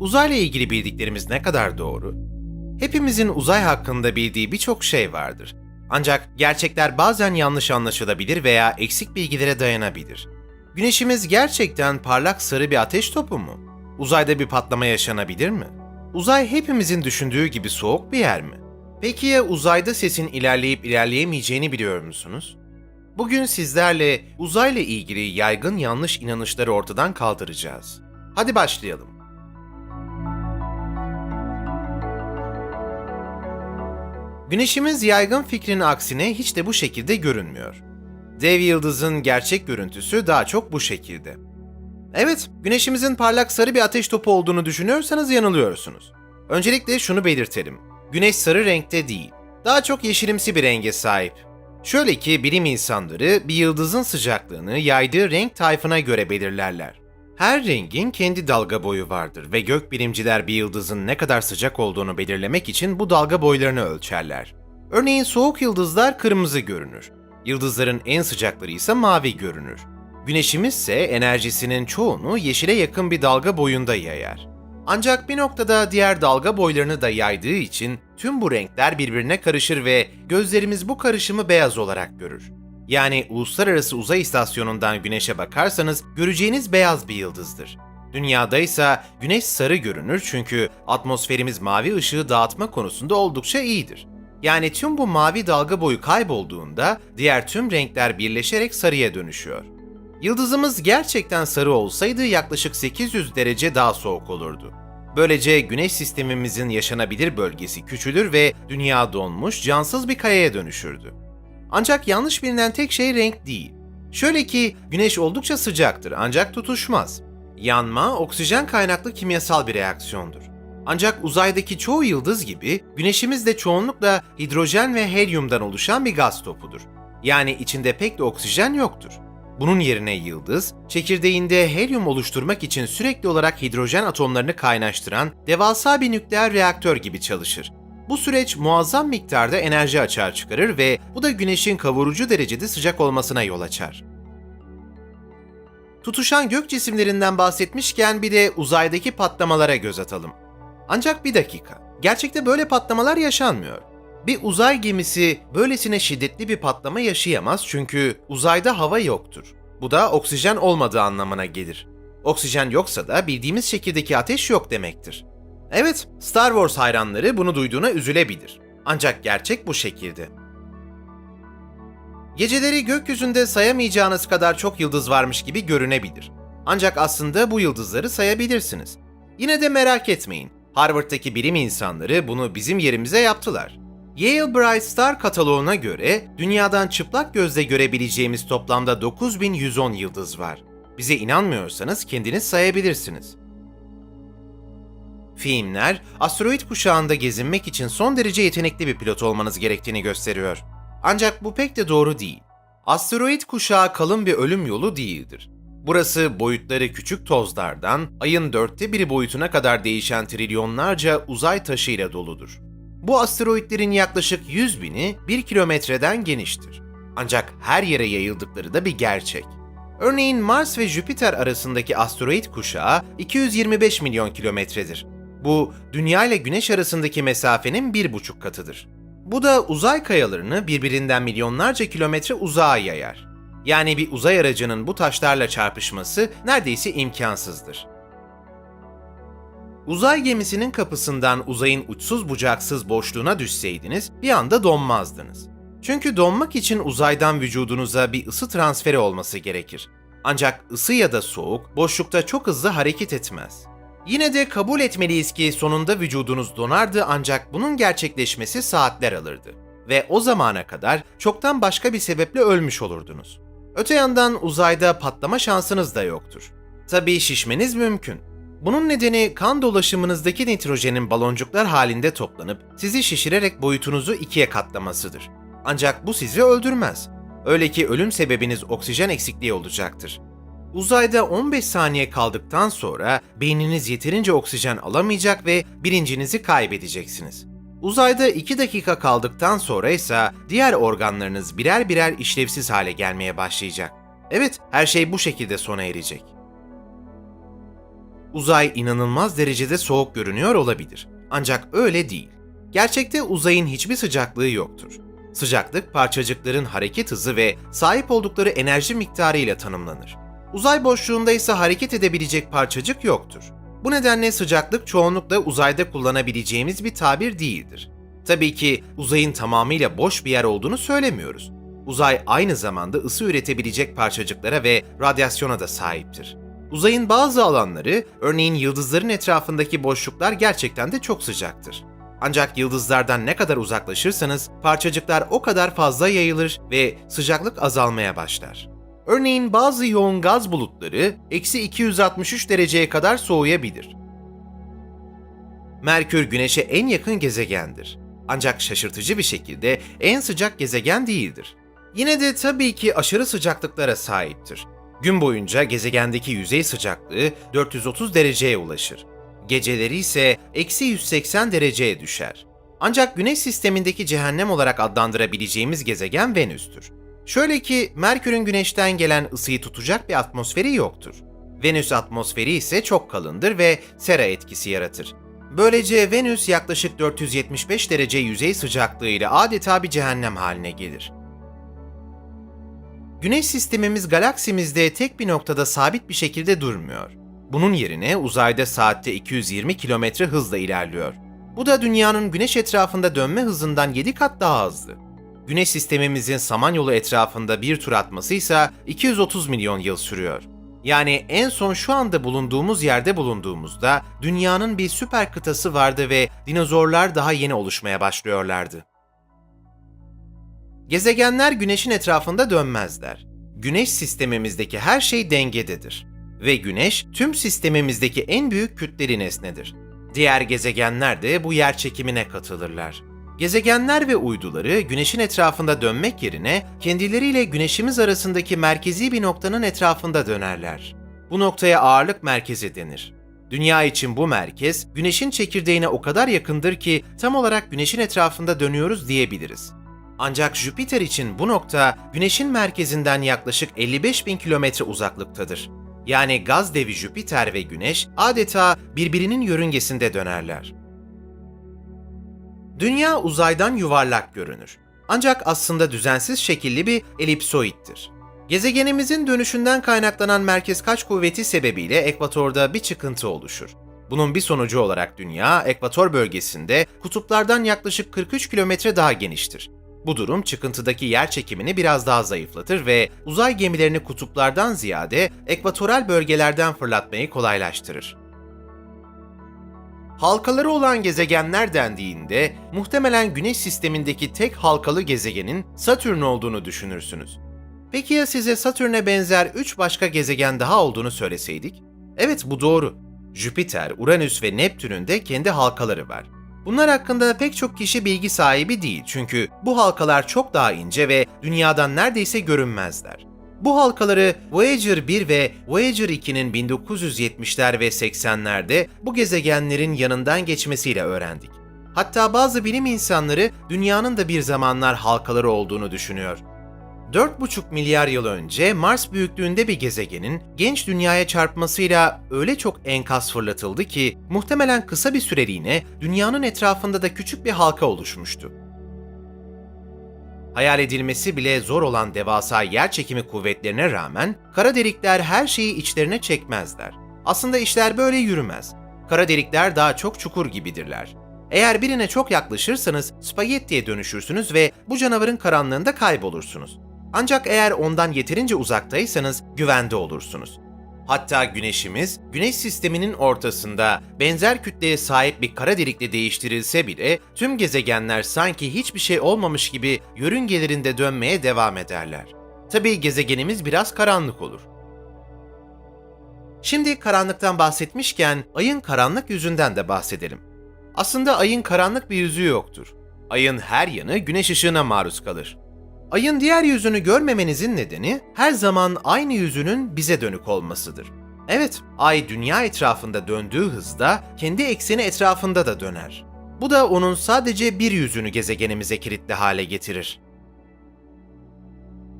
Uzayla ilgili bildiklerimiz ne kadar doğru? Hepimizin uzay hakkında bildiği birçok şey vardır. Ancak gerçekler bazen yanlış anlaşılabilir veya eksik bilgilere dayanabilir. Güneşimiz gerçekten parlak sarı bir ateş topu mu? Uzayda bir patlama yaşanabilir mi? Uzay hepimizin düşündüğü gibi soğuk bir yer mi? Peki ya uzayda sesin ilerleyip ilerleyemeyeceğini biliyor musunuz? Bugün sizlerle uzayla ilgili yaygın yanlış inanışları ortadan kaldıracağız. Hadi başlayalım. Güneşimiz yaygın fikrinin aksine hiç de bu şekilde görünmüyor. Dev yıldızın gerçek görüntüsü daha çok bu şekilde. Evet, güneşimizin parlak sarı bir ateş topu olduğunu düşünüyorsanız yanılıyorsunuz. Öncelikle şunu belirtelim. Güneş sarı renkte değil, daha çok yeşilimsi bir renge sahip. Şöyle ki bilim insanları bir yıldızın sıcaklığını yaydığı renk tayfına göre belirlerler. Her rengin kendi dalga boyu vardır ve gökbilimciler bir yıldızın ne kadar sıcak olduğunu belirlemek için bu dalga boylarını ölçerler. Örneğin soğuk yıldızlar kırmızı görünür. Yıldızların en sıcakları ise mavi görünür. Güneşimiz ise enerjisinin çoğunu yeşile yakın bir dalga boyunda yayar. Ancak bir noktada diğer dalga boylarını da yaydığı için tüm bu renkler birbirine karışır ve gözlerimiz bu karışımı beyaz olarak görür. Yani Uluslararası Uzay İstasyonu'ndan Güneş'e bakarsanız göreceğiniz beyaz bir yıldızdır. Dünyada ise Güneş sarı görünür çünkü atmosferimiz mavi ışığı dağıtma konusunda oldukça iyidir. Yani tüm bu mavi dalga boyu kaybolduğunda diğer tüm renkler birleşerek sarıya dönüşüyor. Yıldızımız gerçekten sarı olsaydı yaklaşık 800 derece daha soğuk olurdu. Böylece güneş sistemimizin yaşanabilir bölgesi küçülür ve dünya donmuş, cansız bir kayaya dönüşürdü. Ancak yanlış bilinen tek şey renk değil. Şöyle ki güneş oldukça sıcaktır ancak tutuşmaz. Yanma oksijen kaynaklı kimyasal bir reaksiyondur. Ancak uzaydaki çoğu yıldız gibi güneşimiz de çoğunlukla hidrojen ve helyumdan oluşan bir gaz topudur. Yani içinde pek de oksijen yoktur. Bunun yerine yıldız, çekirdeğinde helyum oluşturmak için sürekli olarak hidrojen atomlarını kaynaştıran devasa bir nükleer reaktör gibi çalışır. Bu süreç muazzam miktarda enerji açığa çıkarır ve bu da güneşin kavurucu derecede sıcak olmasına yol açar. Tutuşan gök cisimlerinden bahsetmişken bir de uzaydaki patlamalara göz atalım. Ancak bir dakika, gerçekte böyle patlamalar yaşanmıyor. Bir uzay gemisi böylesine şiddetli bir patlama yaşayamaz çünkü uzayda hava yoktur. Bu da oksijen olmadığı anlamına gelir. Oksijen yoksa da bildiğimiz şekildeki ateş yok demektir. Evet, Star Wars hayranları bunu duyduğuna üzülebilir. Ancak gerçek bu şekilde. Geceleri gökyüzünde sayamayacağınız kadar çok yıldız varmış gibi görünebilir. Ancak aslında bu yıldızları sayabilirsiniz. Yine de merak etmeyin. Harvard'daki bilim insanları bunu bizim yerimize yaptılar. Yale Bright Star kataloğuna göre dünyadan çıplak gözle görebileceğimiz toplamda 9110 yıldız var. Bize inanmıyorsanız kendiniz sayabilirsiniz. Filmler, asteroid kuşağında gezinmek için son derece yetenekli bir pilot olmanız gerektiğini gösteriyor. Ancak bu pek de doğru değil. Asteroid kuşağı kalın bir ölüm yolu değildir. Burası boyutları küçük tozlardan ayın dörtte biri boyutuna kadar değişen trilyonlarca uzay taşıyla doludur. Bu asteroidlerin yaklaşık 100 bini 1 kilometreden geniştir. Ancak her yere yayıldıkları da bir gerçek. Örneğin Mars ve Jüpiter arasındaki asteroid kuşağı 225 milyon kilometredir. Bu, Dünya ile Güneş arasındaki mesafenin bir buçuk katıdır. Bu da uzay kayalarını birbirinden milyonlarca kilometre uzağa yayar. Yani bir uzay aracının bu taşlarla çarpışması neredeyse imkansızdır. Uzay gemisinin kapısından uzayın uçsuz bucaksız boşluğuna düşseydiniz bir anda donmazdınız. Çünkü donmak için uzaydan vücudunuza bir ısı transferi olması gerekir. Ancak ısı ya da soğuk boşlukta çok hızlı hareket etmez. Yine de kabul etmeliyiz ki sonunda vücudunuz donardı ancak bunun gerçekleşmesi saatler alırdı. Ve o zamana kadar çoktan başka bir sebeple ölmüş olurdunuz. Öte yandan uzayda patlama şansınız da yoktur. Tabii şişmeniz mümkün. Bunun nedeni kan dolaşımınızdaki nitrojenin baloncuklar halinde toplanıp sizi şişirerek boyutunuzu ikiye katlamasıdır. Ancak bu sizi öldürmez. Öyle ki ölüm sebebiniz oksijen eksikliği olacaktır. Uzayda 15 saniye kaldıktan sonra beyniniz yeterince oksijen alamayacak ve bilincinizi kaybedeceksiniz. Uzayda 2 dakika kaldıktan sonra ise diğer organlarınız birer birer işlevsiz hale gelmeye başlayacak. Evet, her şey bu şekilde sona erecek. Uzay inanılmaz derecede soğuk görünüyor olabilir. Ancak öyle değil. Gerçekte uzayın hiçbir sıcaklığı yoktur. Sıcaklık parçacıkların hareket hızı ve sahip oldukları enerji miktarı ile tanımlanır. Uzay boşluğunda ise hareket edebilecek parçacık yoktur. Bu nedenle sıcaklık çoğunlukla uzayda kullanabileceğimiz bir tabir değildir. Tabii ki uzayın tamamıyla boş bir yer olduğunu söylemiyoruz. Uzay aynı zamanda ısı üretebilecek parçacıklara ve radyasyona da sahiptir. Uzayın bazı alanları, örneğin yıldızların etrafındaki boşluklar gerçekten de çok sıcaktır. Ancak yıldızlardan ne kadar uzaklaşırsanız parçacıklar o kadar fazla yayılır ve sıcaklık azalmaya başlar. Örneğin bazı yoğun gaz bulutları eksi 263 dereceye kadar soğuyabilir. Merkür Güneş'e en yakın gezegendir. Ancak şaşırtıcı bir şekilde en sıcak gezegen değildir. Yine de tabii ki aşırı sıcaklıklara sahiptir. Gün boyunca gezegendeki yüzey sıcaklığı 430 dereceye ulaşır. Geceleri ise eksi 180 dereceye düşer. Ancak Güneş sistemindeki cehennem olarak adlandırabileceğimiz gezegen Venüs'tür. Şöyle ki Merkür'ün Güneş'ten gelen ısıyı tutacak bir atmosferi yoktur. Venüs atmosferi ise çok kalındır ve sera etkisi yaratır. Böylece Venüs yaklaşık 475 derece yüzey sıcaklığı ile adeta bir cehennem haline gelir. Güneş sistemimiz galaksimizde tek bir noktada sabit bir şekilde durmuyor. Bunun yerine uzayda saatte 220 kilometre hızla ilerliyor. Bu da dünyanın güneş etrafında dönme hızından 7 kat daha hızlı. Güneş sistemimizin Samanyolu etrafında bir tur atması ise 230 milyon yıl sürüyor. Yani en son şu anda bulunduğumuz yerde bulunduğumuzda dünyanın bir süper kıtası vardı ve dinozorlar daha yeni oluşmaya başlıyorlardı. Gezegenler güneşin etrafında dönmezler. Güneş sistemimizdeki her şey dengededir. Ve güneş tüm sistemimizdeki en büyük kütleli nesnedir. Diğer gezegenler de bu yer çekimine katılırlar. Gezegenler ve uyduları güneşin etrafında dönmek yerine kendileriyle güneşimiz arasındaki merkezi bir noktanın etrafında dönerler. Bu noktaya ağırlık merkezi denir. Dünya için bu merkez güneşin çekirdeğine o kadar yakındır ki tam olarak güneşin etrafında dönüyoruz diyebiliriz. Ancak Jüpiter için bu nokta güneşin merkezinden yaklaşık 55 bin kilometre uzaklıktadır. Yani gaz devi Jüpiter ve Güneş adeta birbirinin yörüngesinde dönerler. Dünya uzaydan yuvarlak görünür. Ancak aslında düzensiz şekilli bir elipsoittir. Gezegenimizin dönüşünden kaynaklanan merkez kaç kuvveti sebebiyle ekvatorda bir çıkıntı oluşur. Bunun bir sonucu olarak dünya, ekvator bölgesinde kutuplardan yaklaşık 43 kilometre daha geniştir. Bu durum çıkıntıdaki yer çekimini biraz daha zayıflatır ve uzay gemilerini kutuplardan ziyade ekvatoral bölgelerden fırlatmayı kolaylaştırır. Halkaları olan gezegenler dendiğinde muhtemelen Güneş sistemindeki tek halkalı gezegenin Satürn olduğunu düşünürsünüz. Peki ya size Satürn'e benzer 3 başka gezegen daha olduğunu söyleseydik? Evet bu doğru. Jüpiter, Uranüs ve Neptün'ün de kendi halkaları var. Bunlar hakkında pek çok kişi bilgi sahibi değil çünkü bu halkalar çok daha ince ve dünyadan neredeyse görünmezler. Bu halkaları Voyager 1 ve Voyager 2'nin 1970'ler ve 80'lerde bu gezegenlerin yanından geçmesiyle öğrendik. Hatta bazı bilim insanları dünyanın da bir zamanlar halkaları olduğunu düşünüyor. 4,5 milyar yıl önce Mars büyüklüğünde bir gezegenin genç dünyaya çarpmasıyla öyle çok enkaz fırlatıldı ki muhtemelen kısa bir süreliğine dünyanın etrafında da küçük bir halka oluşmuştu. Hayal edilmesi bile zor olan devasa yer çekimi kuvvetlerine rağmen kara delikler her şeyi içlerine çekmezler. Aslında işler böyle yürümez. Kara delikler daha çok çukur gibidirler. Eğer birine çok yaklaşırsanız spagettiye dönüşürsünüz ve bu canavarın karanlığında kaybolursunuz. Ancak eğer ondan yeterince uzaktaysanız güvende olursunuz. Hatta güneşimiz, güneş sisteminin ortasında benzer kütleye sahip bir kara delikle değiştirilse bile tüm gezegenler sanki hiçbir şey olmamış gibi yörüngelerinde dönmeye devam ederler. Tabii gezegenimiz biraz karanlık olur. Şimdi karanlıktan bahsetmişken ayın karanlık yüzünden de bahsedelim. Aslında ayın karanlık bir yüzü yoktur. Ayın her yanı güneş ışığına maruz kalır. Ayın diğer yüzünü görmemenizin nedeni her zaman aynı yüzünün bize dönük olmasıdır. Evet, ay dünya etrafında döndüğü hızda kendi ekseni etrafında da döner. Bu da onun sadece bir yüzünü gezegenimize kilitli hale getirir.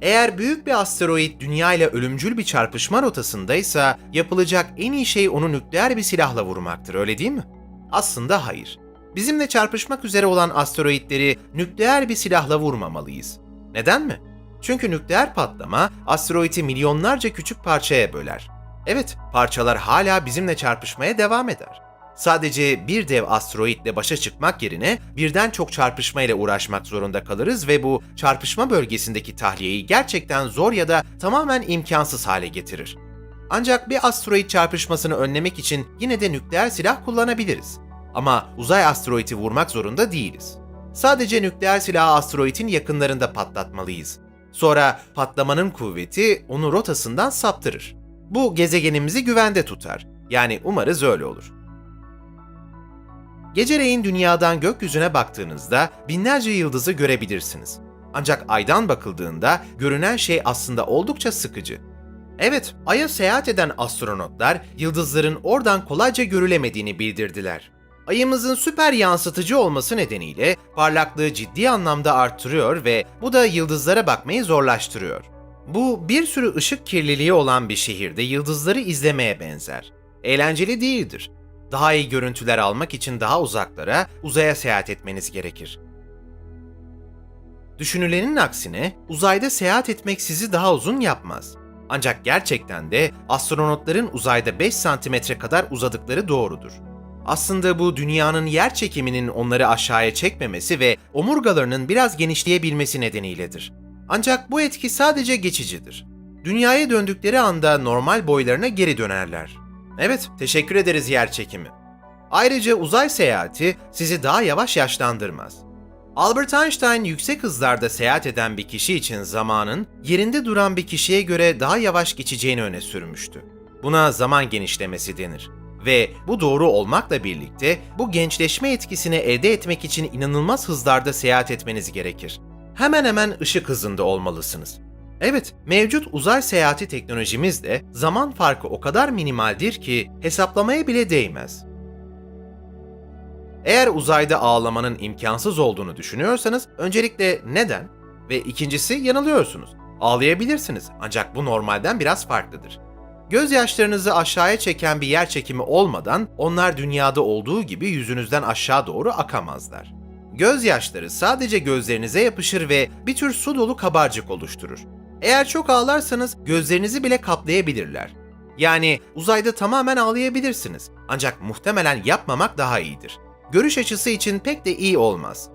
Eğer büyük bir asteroid Dünya ile ölümcül bir çarpışma rotasındaysa yapılacak en iyi şey onu nükleer bir silahla vurmaktır, öyle değil mi? Aslında hayır. Bizimle çarpışmak üzere olan asteroidleri nükleer bir silahla vurmamalıyız. Neden mi? Çünkü nükleer patlama asteroidi milyonlarca küçük parçaya böler. Evet, parçalar hala bizimle çarpışmaya devam eder. Sadece bir dev asteroidle başa çıkmak yerine birden çok çarpışma ile uğraşmak zorunda kalırız ve bu çarpışma bölgesindeki tahliyeyi gerçekten zor ya da tamamen imkansız hale getirir. Ancak bir asteroid çarpışmasını önlemek için yine de nükleer silah kullanabiliriz. Ama uzay asteroidi vurmak zorunda değiliz. Sadece nükleer silahı asteroidin yakınlarında patlatmalıyız. Sonra patlamanın kuvveti onu rotasından saptırır. Bu gezegenimizi güvende tutar. Yani umarız öyle olur. Geceleyin dünyadan gökyüzüne baktığınızda binlerce yıldızı görebilirsiniz. Ancak aydan bakıldığında görünen şey aslında oldukça sıkıcı. Evet, Ay'a seyahat eden astronotlar yıldızların oradan kolayca görülemediğini bildirdiler. Ayımızın süper yansıtıcı olması nedeniyle parlaklığı ciddi anlamda arttırıyor ve bu da yıldızlara bakmayı zorlaştırıyor. Bu bir sürü ışık kirliliği olan bir şehirde yıldızları izlemeye benzer. Eğlenceli değildir. Daha iyi görüntüler almak için daha uzaklara, uzaya seyahat etmeniz gerekir. Düşünülenin aksine uzayda seyahat etmek sizi daha uzun yapmaz. Ancak gerçekten de astronotların uzayda 5 santimetre kadar uzadıkları doğrudur. Aslında bu dünyanın yer çekiminin onları aşağıya çekmemesi ve omurgalarının biraz genişleyebilmesi nedeniyledir. Ancak bu etki sadece geçicidir. Dünyaya döndükleri anda normal boylarına geri dönerler. Evet, teşekkür ederiz yer çekimi. Ayrıca uzay seyahati sizi daha yavaş yaşlandırmaz. Albert Einstein yüksek hızlarda seyahat eden bir kişi için zamanın yerinde duran bir kişiye göre daha yavaş geçeceğini öne sürmüştü. Buna zaman genişlemesi denir. Ve bu doğru olmakla birlikte bu gençleşme etkisini elde etmek için inanılmaz hızlarda seyahat etmeniz gerekir. Hemen hemen ışık hızında olmalısınız. Evet, mevcut uzay seyahati teknolojimizde zaman farkı o kadar minimaldir ki hesaplamaya bile değmez. Eğer uzayda ağlamanın imkansız olduğunu düşünüyorsanız öncelikle neden ve ikincisi yanılıyorsunuz. Ağlayabilirsiniz ancak bu normalden biraz farklıdır. Gözyaşlarınızı aşağıya çeken bir yer çekimi olmadan onlar dünyada olduğu gibi yüzünüzden aşağı doğru akamazlar. Gözyaşları sadece gözlerinize yapışır ve bir tür su dolu kabarcık oluşturur. Eğer çok ağlarsanız gözlerinizi bile kaplayabilirler. Yani uzayda tamamen ağlayabilirsiniz. Ancak muhtemelen yapmamak daha iyidir. Görüş açısı için pek de iyi olmaz.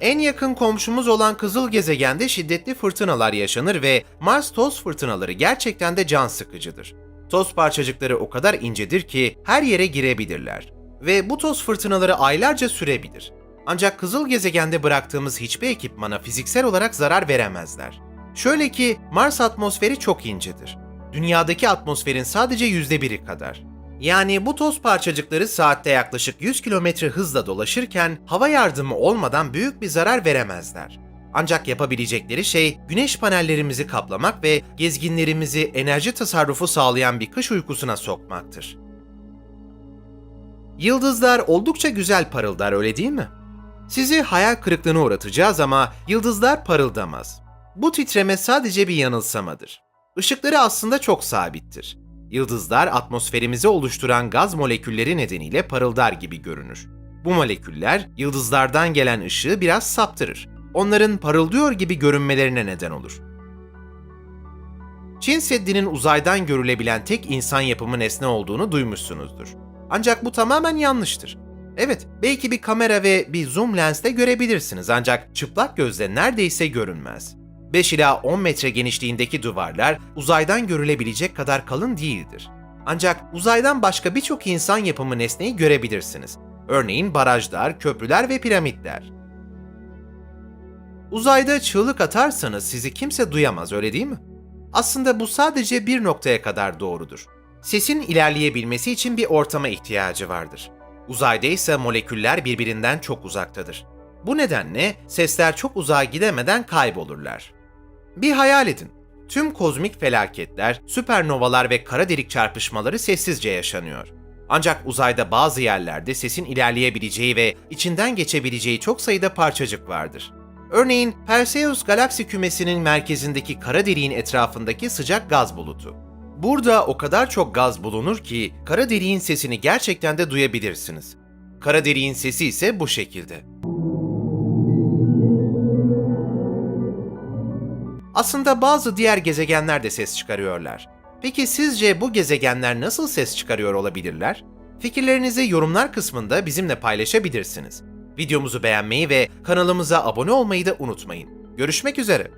En yakın komşumuz olan kızıl gezegende şiddetli fırtınalar yaşanır ve Mars toz fırtınaları gerçekten de can sıkıcıdır. Toz parçacıkları o kadar incedir ki her yere girebilirler ve bu toz fırtınaları aylarca sürebilir. Ancak kızıl gezegende bıraktığımız hiçbir ekipmana fiziksel olarak zarar veremezler. Şöyle ki Mars atmosferi çok incedir. Dünyadaki atmosferin sadece yüzde biri kadar. Yani bu toz parçacıkları saatte yaklaşık 100 km hızla dolaşırken hava yardımı olmadan büyük bir zarar veremezler. Ancak yapabilecekleri şey güneş panellerimizi kaplamak ve gezginlerimizi enerji tasarrufu sağlayan bir kış uykusuna sokmaktır. Yıldızlar oldukça güzel parıldar öyle değil mi? Sizi hayal kırıklığına uğratacağız ama yıldızlar parıldamaz. Bu titreme sadece bir yanılsamadır. Işıkları aslında çok sabittir. Yıldızlar atmosferimizi oluşturan gaz molekülleri nedeniyle parıldar gibi görünür. Bu moleküller yıldızlardan gelen ışığı biraz saptırır. Onların parıldıyor gibi görünmelerine neden olur. Çin Seddi'nin uzaydan görülebilen tek insan yapımı nesne olduğunu duymuşsunuzdur. Ancak bu tamamen yanlıştır. Evet, belki bir kamera ve bir zoom lensle görebilirsiniz ancak çıplak gözle neredeyse görünmez. 5 ila 10 metre genişliğindeki duvarlar uzaydan görülebilecek kadar kalın değildir. Ancak uzaydan başka birçok insan yapımı nesneyi görebilirsiniz. Örneğin barajlar, köprüler ve piramitler. Uzayda çığlık atarsanız sizi kimse duyamaz öyle değil mi? Aslında bu sadece bir noktaya kadar doğrudur. Sesin ilerleyebilmesi için bir ortama ihtiyacı vardır. Uzayda ise moleküller birbirinden çok uzaktadır. Bu nedenle sesler çok uzağa gidemeden kaybolurlar. Bir hayal edin. Tüm kozmik felaketler, süpernovalar ve kara delik çarpışmaları sessizce yaşanıyor. Ancak uzayda bazı yerlerde sesin ilerleyebileceği ve içinden geçebileceği çok sayıda parçacık vardır. Örneğin Perseus galaksi kümesinin merkezindeki kara deliğin etrafındaki sıcak gaz bulutu. Burada o kadar çok gaz bulunur ki kara deliğin sesini gerçekten de duyabilirsiniz. Kara deliğin sesi ise bu şekilde. Aslında bazı diğer gezegenler de ses çıkarıyorlar. Peki sizce bu gezegenler nasıl ses çıkarıyor olabilirler? Fikirlerinizi yorumlar kısmında bizimle paylaşabilirsiniz. Videomuzu beğenmeyi ve kanalımıza abone olmayı da unutmayın. Görüşmek üzere.